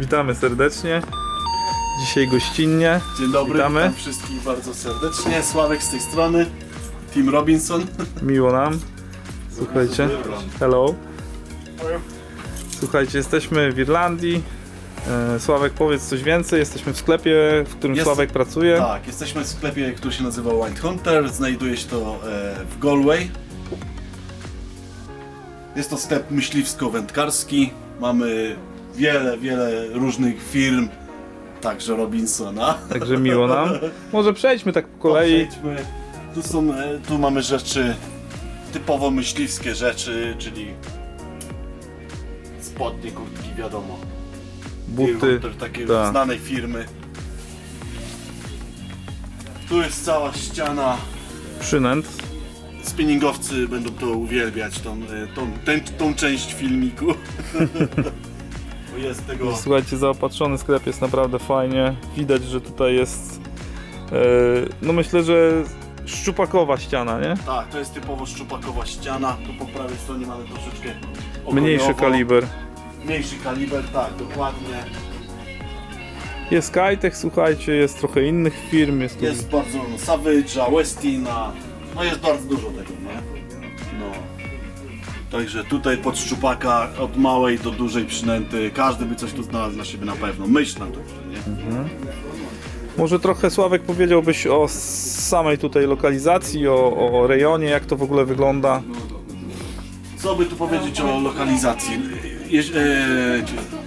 Witamy serdecznie. Dzisiaj gościnnie. Dzień dobry, Witamy. witam wszystkich bardzo serdecznie. Sławek z tej strony, Tim Robinson. Miło nam. Słuchajcie. Hello. Słuchajcie, jesteśmy w Irlandii. E, Sławek, powiedz coś więcej. Jesteśmy w sklepie, w którym Jest- Sławek pracuje. Tak, jesteśmy w sklepie, który się nazywa White Hunter. Znajduje się to e, w Galway. Jest to sklep myśliwsko-wędkarski. Mamy wiele, wiele różnych firm, także Robinsona. Także miło nam. Może przejdźmy tak po kolei. Przejdźmy. Tu, są, e, tu mamy rzeczy typowo myśliwskie rzeczy, czyli spodnie, kurtki, wiadomo. Buty. Hunter, takiej tak. znanej firmy. Tu jest cała ściana. Przynęt. Spinningowcy będą to uwielbiać, tą, e, tą, tę- tą część filmiku. Jest tego... Słuchajcie, zaopatrzony sklep jest naprawdę fajnie. Widać, że tutaj jest. e, No myślę, że szczupakowa ściana, nie? Tak, to jest typowo szczupakowa ściana. Tu po prawej stronie mamy troszeczkę Mniejszy ogoniowo. kaliber. Mniejszy kaliber, tak, dokładnie. Jest Kitech, słuchajcie, jest trochę innych firm. Jest tu Jest bardzo no, Savage'a, Westina, no jest bardzo dużo tego, nie? No. Także tutaj pod szczupaka od małej do dużej przynęty, każdy by coś tu znalazł dla siebie na pewno. Myśl na to, nie? Może trochę Sławek powiedziałbyś o samej tutaj lokalizacji, o, o rejonie, jak to w ogóle wygląda. Co by tu powiedzieć o lokalizacji? E,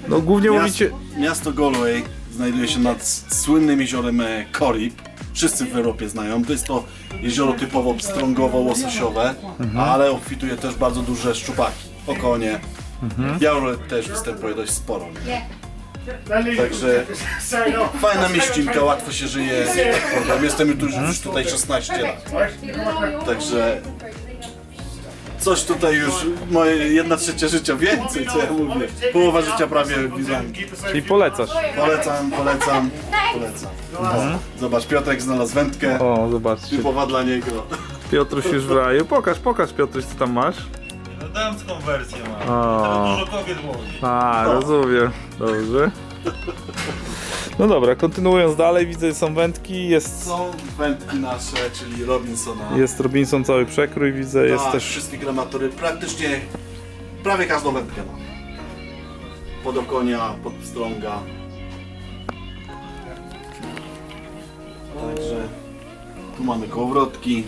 No głównie miasto, mówicie. miasto Galway znajduje się nad słynnym jeziorem e, Corrib. Wszyscy w Europie znają. To jest to jezioro typowo pstrągowo-łososiowe, ale obfituje też bardzo duże szczupaki, okonie. Jauret też występuje dość sporo. Także fajna mieścinka, łatwo się żyje, tak. Jestem już, już tutaj 16 lat. Także coś tutaj już, moje jedna trzecia życia więcej, co ja mówię. Połowa życia prawie w Irlandii. Czyli polecasz. Polecam, polecam, polecam. Zobacz, Piotrek znalazł wędkę, O, zobaczcie. typowa dla niego. Piotruś już w raju. Pokaż, pokaż Piotruś, co tam masz. No damską wersję mam. O. Teraz dużo kobiet łowi. A, rozumiem. Dobrze. No dobra, kontynuując dalej, widzę, że są wędki, jest, Są wędki nasze, czyli Robinsona. jest Robinson cały przekrój, widzę, jest tak, też wszystkie gramatury, praktycznie prawie każdą wędkę mam. Pod okonia, pod pstrąga. Także tu mamy kołowrotki.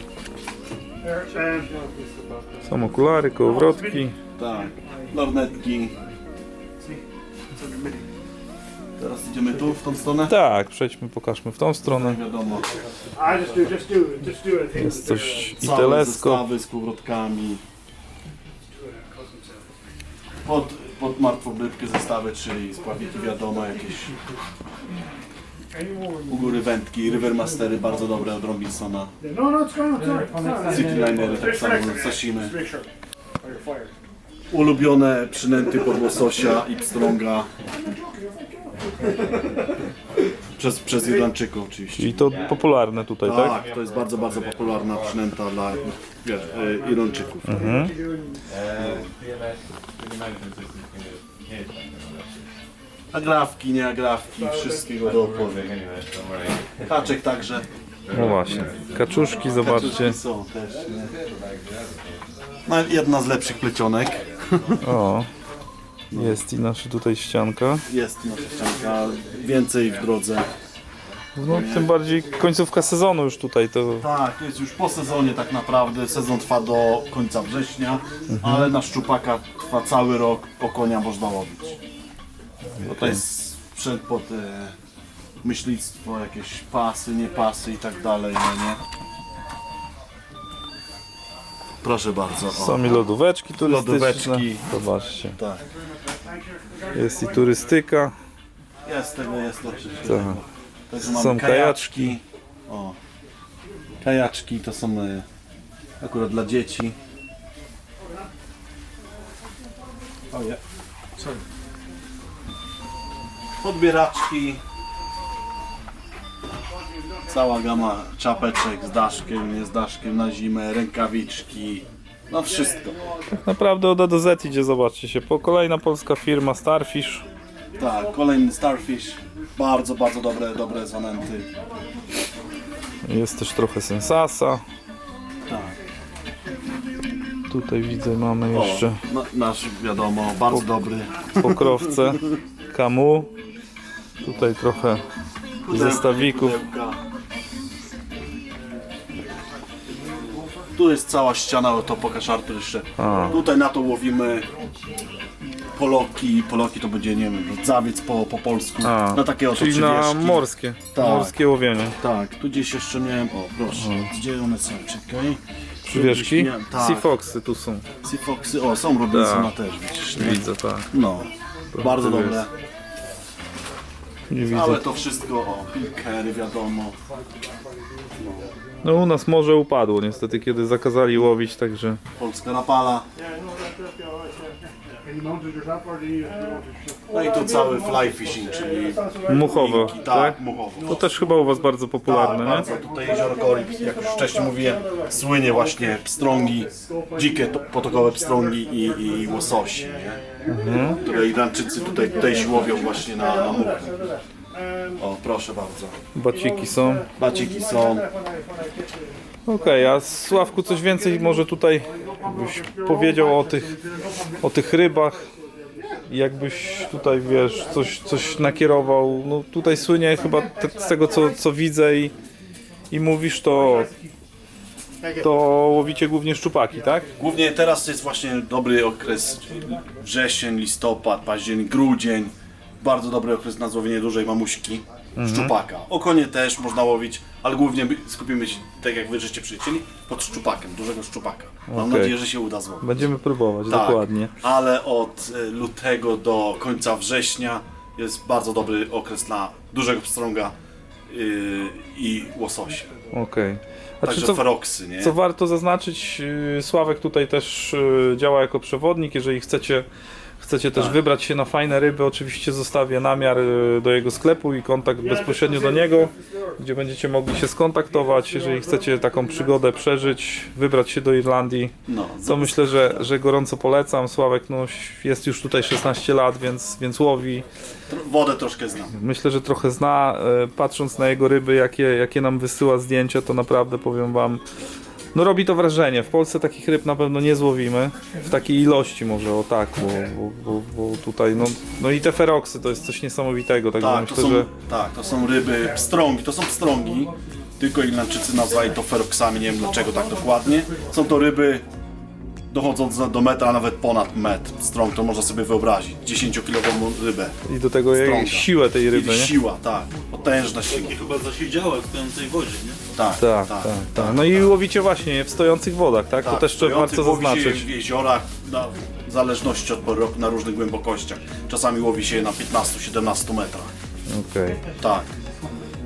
są okulary, kołowrotki. Tak, lornetki. Teraz idziemy tu, w tą stronę? Tak, przejdźmy, pokażmy w tą stronę. Wiadomo, I just do, just do, just do a thing. Jest coś i całe teleskop. zestawy z kołowrotkami. Pod, pod martwą rybkę zestawy, czyli spławiki wiadomo, jakieś u góry wędki, Rivermastery bardzo dobre od Robinsona. No, no, it's gone. It's all right. Citylinery tak samo, Sashimy. Just make sure. Or you're fired. Ulubione przynęty pod łososia i pstrąga. Przez, przez Irlandczyków oczywiście. Czyli to popularne tutaj, tak? Tak, to jest bardzo, bardzo popularna przynęta dla wiesz, e, Irlandczyków. Agrafki, nie agrafki, wszystkiego do oporu. Kaczek także. No właśnie. Kaczuszki, zobaczcie. Kaczuszki są też. Nie? No, jedna z lepszych plecionek. O. Jest i nasza tutaj ścianka. Jest nasza ścianka, więcej w drodze. No tym bardziej końcówka sezonu już tutaj to Tak, jest już po sezonie tak naprawdę. Sezon trwa do końca września, ale na szczupaka trwa cały rok, po konia można łowić. Bo to jest sprzęt pod e, myślictwo, jakieś pasy, nie pasy i tak dalej, no nie? Proszę bardzo. O. są i lodóweczki turystyczne. Lodóweczki. Zobaczcie. Tak. Jest i turystyka. Jest tego, jest oczywiście. Tak. Także mamy Są kajaczki. O. Kajaczki to są e, akurat dla dzieci. O. Sorry. Podbieraczki. Cała gama czapeczek z daszkiem, nie z daszkiem na zimę, rękawiczki. No wszystko. Tak naprawdę od A do Z idzie, zobaczcie się. Po kolejna polska firma Starfish. Tak, kolejny Starfish. Bardzo, bardzo dobre, dobre zanęty. Jest też trochę sensasa. Tak. Tutaj widzę, mamy O, jeszcze na, nasz wiadomo, bardzo dobry. pokrowce kamu. Tutaj trochę zestawików. Tu jest cała ściana, to pokaż Artur jeszcze. A. Tutaj na to łowimy poloki. Poloki to będzie, nie wiem, rdzawiec po, po polsku. A, na takie oto czyli na przywieszki. morskie, Tak. morskie łowienie. Tak, tu gdzieś jeszcze miałem, o proszę, gdzie one są, czekaj. Przywieszki? Miałem- Tak, Sea Foxy tu są, Sea Foxy, o są Robinsona Tak. też, widzisz, nie? widzę, tak. No, bardzo tu dobre. Nie widzę. Ale to wszystko, o, pikery wiadomo. No u nas morze upadło niestety, kiedy zakazali łowić, także Polska rapala. No i tu cały fly fishing, czyli muchowo, linki, tak? tak, muchowo. To też chyba u was bardzo Tak, popularne, nie? bardzo. Tutaj jezioro Korib, jak już wcześniej mówiłem, słynie właśnie pstrągi, dzikie to- potokowe pstrągi i, i łososi, nie? Mhm. które Irańczycy tutaj, tutaj się łowią właśnie na, na muchy. O, proszę bardzo. Baciki są. Baciki są. Okej, a Sławku coś więcej może tutaj byś powiedział o tych, o tych rybach. Jakbyś tutaj, wiesz, coś, coś nakierował. No tutaj słynie chyba te, z tego co, co widzę i, i mówisz, to, to łowicie głównie szczupaki, tak? Głównie teraz jest właśnie dobry okres wrzesień, listopad, październik, grudzień. Bardzo dobry okres na złowienie dużej mamuśki, szczupaka. Okonie też można łowić, ale głównie by- skupimy się, tak jak wy żeście przyjęli, pod szczupakiem, dużego szczupaka. Mam Okej. nadzieję, że się uda złowić. Będziemy próbować, Tak, dokładnie. Ale od y, lutego do końca września jest bardzo dobry okres na dużego pstrąga y, i łososia. Okej. A czy Także co, feroksy, nie? Co warto zaznaczyć, yy, Sławek tutaj też yy, działa jako przewodnik. Jeżeli chcecie, chcecie też Tak. wybrać się na fajne ryby, oczywiście zostawię namiar yy, do jego sklepu i kontakt bezpośrednio do niego, gdzie będziecie mogli się skontaktować. Jeżeli chcecie taką przygodę przeżyć, wybrać się do Irlandii, No, to myślę, że, że gorąco polecam. Sławek no, jest już tutaj 16 lat, więc, więc łowi. wodę troszkę znam. Myślę, że trochę zna, e, patrząc na jego ryby, jakie, jakie nam wysyła zdjęcia, to naprawdę powiem wam, no robi to wrażenie. W Polsce takich ryb na pewno nie złowimy, w takiej ilości może, o tak, bo, bo, bo, bo tutaj, no, no i te feroksy to jest coś niesamowitego, także Tak, to myślę, są, że tak, to są ryby, pstrągi, to są pstrągi, tylko Irlandczycy nazwali to feroksami, nie wiem dlaczego tak dokładnie. Są to ryby dochodzące do metra, a nawet ponad metr. Pstrąg to można sobie wyobrazić, 10-kilową rybę. i do tego jej siłę tej ryby, I nie? siła, tak, potężna siła. I chyba zasiedziała w stojącej wodzie, nie? Tak, Tak, tak, tak. No i łowicie właśnie w stojących wodach, tak? to też trzeba stojących warto łowi się zaznaczyć. w jeziorach, na, w zależności od pory roku, na różnych głębokościach. Czasami łowi się je na 15-17 metrach. Okej. Tak.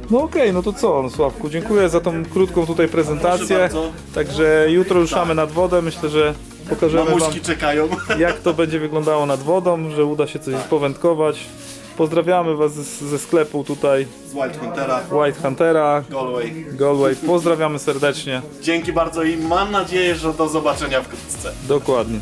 No okej, no to co, no, Sławku, dziękuję za tą krótką tutaj prezentację. bardzo. Także jutro ruszamy nad wodę, myślę, że pokażemy wam Mamuśki czekają. jak to będzie wyglądało nad wodą, że uda się coś powędkować. Pozdrawiamy Was ze, ze sklepu tutaj Z Wild Huntera, White Huntera, Galway. Galway. Pozdrawiamy serdecznie. Dzięki bardzo i mam nadzieję, że do zobaczenia wkrótce. Dokładnie.